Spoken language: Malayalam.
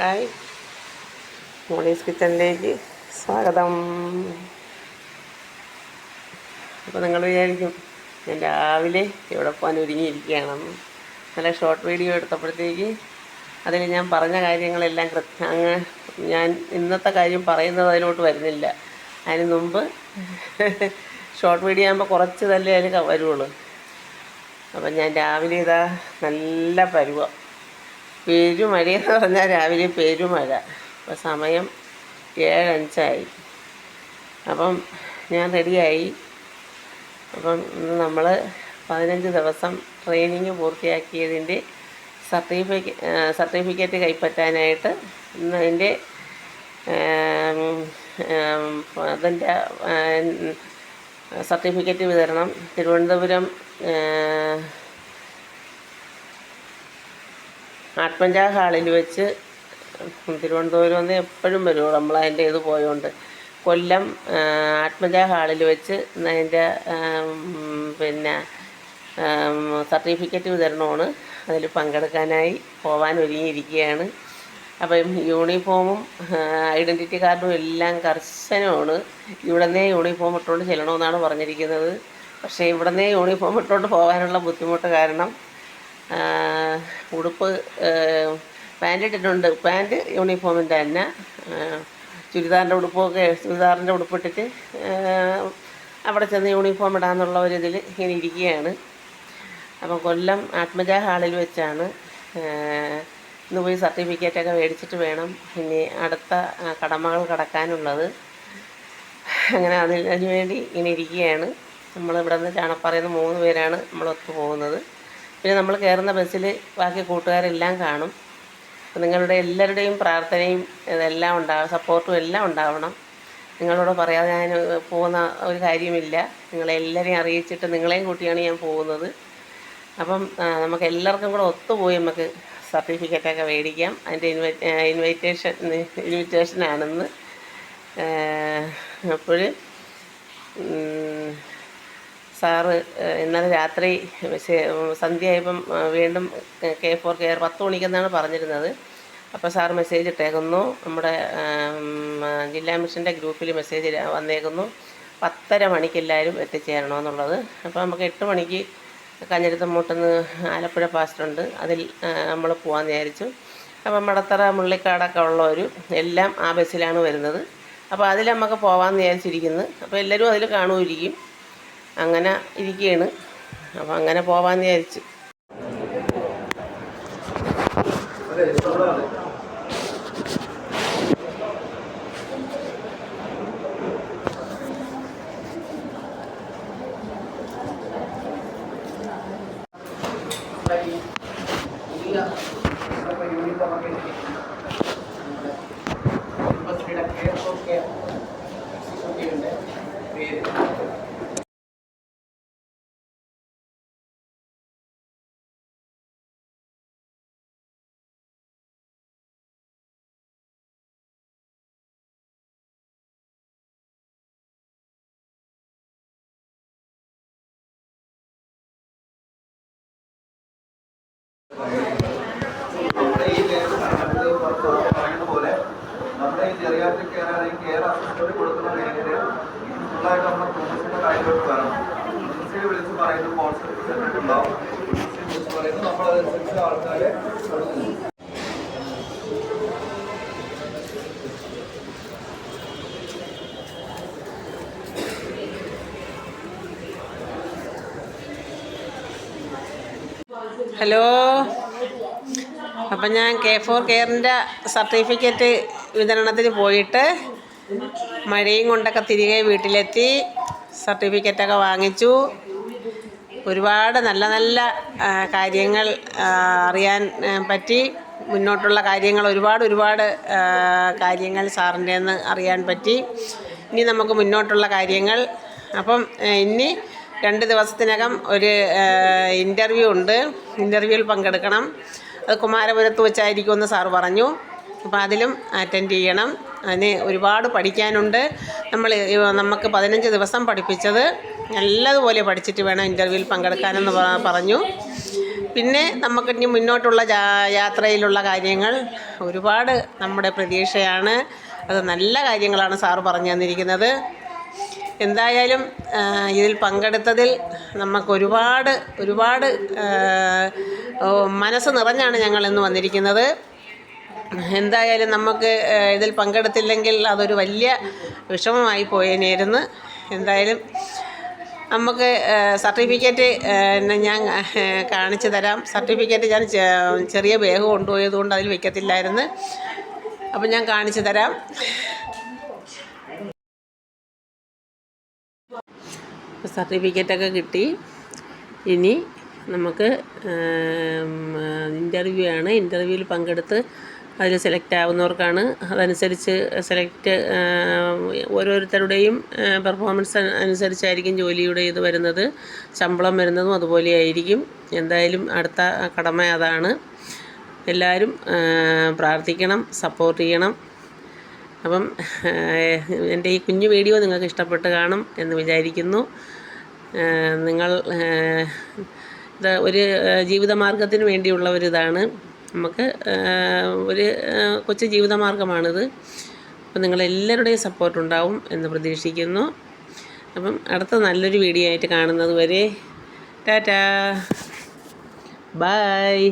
ഹായ്. മോളീസ് കിച്ചണിലേക്ക് സ്വാഗതം. അപ്പോൾ നിങ്ങൾ വിചാരിക്കും ഞാൻ രാവിലെ എവിടെ പോകാൻ ഒരുങ്ങിയിരിക്കുകയാണെന്ന് നല്ല ഷോർട്ട് വീഡിയോ എടുത്തപ്പോഴത്തേക്ക് അതിൽ ഞാൻ പറഞ്ഞ കാര്യങ്ങളെല്ലാം കൃത്യ അങ്ങ് ഞാൻ ഇന്നത്തെ കാര്യം പറയുന്നത് അതിലോട്ട് വരുന്നില്ല. അതിന് മുമ്പ് ഷോർട്ട് വീഡിയോ ആകുമ്പോൾ കുറച്ച് തല്ലേ അതിൽ വരുള്ളൂ അപ്പം ഞാൻ രാവിലെ ഇതാ നല്ല പരുവ. പെരുമഴയെന്ന് പറഞ്ഞാൽ രാവിലെ പേരുമഴ. അപ്പോൾ സമയം ഏഴഞ്ചായി. അപ്പം ഞാൻ റെഡിയായി. അപ്പം ഇന്ന് നമ്മൾ പതിനഞ്ച് ദിവസം ട്രെയിനിങ് പൂർത്തിയാക്കിയതിന്റെ സർട്ടിഫിക്ക സർട്ടിഫിക്കറ്റ് കൈപ്പറ്റാനായിട്ട് ഇന്ന് അതിന്റെ അതിന്റെ സർട്ടിഫിക്കറ്റ് വിതരണം. തിരുവനന്തപുരം ആ, ആത്മജ ഹാളിൽ വെച്ച് തിരുവനന്തപുരം നിന്ന് എപ്പോഴും വരുള്ളൂ നമ്മൾ അതിന്റെ ഇത് പോയതുകൊണ്ട് കൊല്ലം ആത്മജ ഹാളിൽ വെച്ച് അതിന്റെ പിന്നെ സർട്ടിഫിക്കറ്റ് വിതരണമാണ്. അതിൽ പങ്കെടുക്കാനായി പോകാൻ ഒരുങ്ങിയിരിക്കുകയാണ്. അപ്പം യൂണിഫോമും ഐഡന്റിറ്റി കാർഡും എല്ലാം കർശനമാണ്. ഇവിടുന്നേ യൂണിഫോം ഇട്ടുകൊണ്ട് ചെല്ലണമെന്നാണ് പറഞ്ഞിരിക്കുന്നത്. പക്ഷേ ഇവിടുന്നേ യൂണിഫോം ഇട്ടുകൊണ്ട് പോകാനുള്ള ബുദ്ധിമുട്ട് കാരണം ഉടുപ്പ് പാന്റ് ഇട്ടിട്ടുണ്ട്. പാന്റ് യൂണിഫോമിന്റെ തന്നെ. ചുരിദാറിന്റെ ഉടുപ്പൊക്കെ ചുരിദാറിന്റെ ഉടുപ്പിട്ടിട്ട് അവിടെ ചെന്ന് യൂണിഫോം ഇടാന്നുള്ള ഒരിതിൽ ഇങ്ങനെ ഇരിക്കുകയാണ്. അപ്പം കൊല്ലം ആത്മജ ഹാളിൽ വെച്ചാണ് ഇന്ന് പോയി സർട്ടിഫിക്കറ്റൊക്കെ മേടിച്ചിട്ട് വേണം. ഇനി അടുത്ത കടമകൾ കടക്കാനുള്ളത്. അങ്ങനെ അതിന് വേണ്ടി ഇങ്ങനെ ഇരിക്കുകയാണ്. നമ്മൾ ഇവിടെ നിന്ന് ചാണപ്പാറയിൽ നിന്ന് മൂന്ന് പേരാണ് നമ്മളൊത്ത് പോകുന്നത്. പിന്നെ നമ്മൾ കയറുന്ന ബസ്സിൽ ബാക്കി കൂട്ടുകാരെല്ലാം കാണും. അപ്പം നിങ്ങളുടെ എല്ലാവരുടെയും പ്രാർത്ഥനയും ഇതെല്ലാം ഉണ്ടാവും സപ്പോർട്ടും എല്ലാം ഉണ്ടാവണം. നിങ്ങളോട് പറയാതെ ഞാൻ പോകുന്ന ഒരു കാര്യമില്ല. നിങ്ങളെല്ലാവരെയും അറിയിച്ചിട്ട് നിങ്ങളെയും കൂട്ടിയാണ് ഞാൻ പോകുന്നത്. അപ്പം നമുക്ക് എല്ലാവർക്കും കൂടെ ഒത്തുപോയി നമുക്ക് സർട്ടിഫിക്കറ്റൊക്കെ മേടിക്കാം. അതിന്റെ ഇൻവൈ ഇൻവൈറ്റേഷൻ ഇൻവിറ്റേഷനാണെന്ന്. അപ്പോൾ സാറ് ഇന്നലെ രാത്രി സന്ധ്യയായപ്പം വീണ്ടും കെ ഫോർ കെയർ പത്ത് മണിക്കെന്നാണ് പറഞ്ഞിരുന്നത്. അപ്പോൾ സാർ മെസ്സേജ് ഇട്ടേക്കുന്നു. നമ്മുടെ ജില്ലാ മിഷന്റെ ഗ്രൂപ്പിൽ മെസ്സേജ് വന്നേക്കുന്നു. പത്തര മണിക്ക് എല്ലാവരും എത്തിച്ചേരണമെന്നുള്ളത്. അപ്പോൾ നമുക്ക് എട്ട് മണിക്ക് കഞ്ഞിരത്തമ്മൂട്ടെന്ന് ആലപ്പുഴ പാസ്റ്റുണ്ട് അതിൽ നമ്മൾ പോകാൻ വിചാരിച്ചു. അപ്പം മടത്തറ മുള്ളിക്കാടൊക്കെ ഉള്ളവരും എല്ലാം ആ ബസ്സിലാണ് വരുന്നത്. അപ്പോൾ അതിൽ നമുക്ക് പോകാമെന്ന് വിചാരിച്ചിരിക്കുന്നത് അപ്പോൾ എല്ലാവരും അതിൽ കാണുമായിരിക്കും. അങ്ങനെ ഇരിക്കുകയാണ് അപ്പോൾ അങ്ങനെ പോവാന്ന് വിചാരിച്ചു. നമ്മുടെ ഈ ജെറിയാട്രിക് കെയർ അല്ലെങ്കിൽ കെയർ അസിസ്റ്റന്റ് കൊടുക്കുന്ന മേഖല ഫുള്ളായിട്ട് നമ്മുടെ പ്രൊഫഷന്റെ കാര്യമായിട്ട് വരണം. പ്രൊഫഷനെ വിളിച്ച് പറയുന്ന കോൺസെപ്റ്റ് ഉണ്ടാവും. പ്രൊഫഷനെ വിളിച്ച് പറയുന്നത് നമ്മൾ അതനുസരിച്ച് ആൾക്കാരെ കൊടുക്കുന്നു ഹലോ. അപ്പം ഞാൻ കെ ഫോർ കെയറിന്റെ സർട്ടിഫിക്കറ്റ് വിതരണത്തിന് പോയിട്ട് മഴയും കൊണ്ടൊക്കെ തിരികെ വീട്ടിലെത്തി സർട്ടിഫിക്കറ്റൊക്കെ വാങ്ങിച്ചു. ഒരുപാട് നല്ല നല്ല കാര്യങ്ങൾ അറിയാൻ പറ്റി. മുന്നോട്ടുള്ള കാര്യങ്ങൾ ഒരുപാട് ഒരുപാട് കാര്യങ്ങൾ സാറിന്റെ നിന്ന് അറിയാൻ പറ്റി. ഇനി നമുക്ക് മുന്നോട്ടുള്ള കാര്യങ്ങൾ. അപ്പം ഇനി രണ്ട് ദിവസത്തിനകം ഒരു ഇന്റർവ്യൂ ഉണ്ട്. ഇന്റർവ്യൂവിൽ പങ്കെടുക്കണം. അത് കുമാരപുരത്ത് വെച്ചായിരിക്കുമെന്ന് സാറ് പറഞ്ഞു. അപ്പോൾ അതിലും അറ്റൻഡ് ചെയ്യണം. അതിന് ഒരുപാട് പഠിക്കാനുണ്ട്. നമ്മൾ നമുക്ക് പതിനഞ്ച് ദിവസം പഠിപ്പിച്ചത് നല്ലതുപോലെ പഠിച്ചിട്ട് വേണം ഇന്റർവ്യൂവിൽ പങ്കെടുക്കാനെന്ന് പറഞ്ഞു. പിന്നെ നമുക്ക് ഇനി മുന്നോട്ടുള്ള യാത്രയിലുള്ള കാര്യങ്ങൾ ഒരുപാട് നമ്മുടെ പ്രതീക്ഷയാണ്. അത് നല്ല കാര്യങ്ങളാണ് സാറ് പറഞ്ഞു തന്നിരിക്കുന്നത്. എന്തായാലും ഇതിൽ പങ്കെടുത്തതിൽ നമുക്ക് ഒരുപാട് ഒരുപാട് മനസ്സ് നിറഞ്ഞാണ് ഞങ്ങൾ ഇന്ന് വന്നിരിക്കുന്നത്. എന്തായാലും നമുക്ക് ഇതിൽ പങ്കെടുത്തില്ലെങ്കിൽ അതൊരു വലിയ വിഷമമായി പോയേനേരുന്നു. എന്തായാലും നമുക്ക് സർട്ടിഫിക്കറ്റ് ഞാൻ കാണിച്ചു തരാം. സർട്ടിഫിക്കറ്റ് ഞാൻ ചെറിയ ബാഗ് കൊണ്ടുപോയതുകൊണ്ട് അതിൽ വയ്ക്കത്തില്ലായിരുന്നു അപ്പം ഞാൻ കാണിച്ചു തരാം. സർട്ടിഫിക്കറ്റൊക്കെ കിട്ടി. ഇനി നമുക്ക് ഇന്റർവ്യൂ ആണ്. ഇന്റർവ്യൂവിൽ പങ്കെടുത്ത് അതിൽ സെലക്ട് ആവുന്നവർക്കാണ്. അതനുസരിച്ച് സെലക്ട് ഓരോരുത്തരുടെയും പെർഫോമൻസ് അനുസരിച്ചായിരിക്കും ജോലിയുടെ ഇത് വരുന്നത്. ശമ്പളം വരുന്നതും അതുപോലെ ആയിരിക്കും. എന്തായാലും അടുത്ത കടമ അതാണ്. എല്ലാവരും പ്രാർത്ഥിക്കണം സപ്പോർട്ട് ചെയ്യണം. അപ്പം എന്റെ ഈ കുഞ്ഞു വീഡിയോ നിങ്ങൾക്ക് ഇഷ്ടപ്പെട്ട് കാണും എന്ന് വിചാരിക്കുന്നു. നിങ്ങൾ ഇത് ഒരു ജീവിതമാർഗത്തിന് വേണ്ടിയുള്ള ഒരു ഇതാണ്. നമുക്ക് ഒരു കൊച്ചു ജീവിതമാർഗമാണിത്. അപ്പം നിങ്ങളെല്ലാവരുടെയും സപ്പോർട്ട് ഉണ്ടാവും എന്ന് പ്രതീക്ഷിക്കുന്നു. അപ്പം അടുത്ത നല്ലൊരു വീഡിയോ ആയിട്ട് കാണുന്നത് വരെ ടാറ്റാ. ബായ്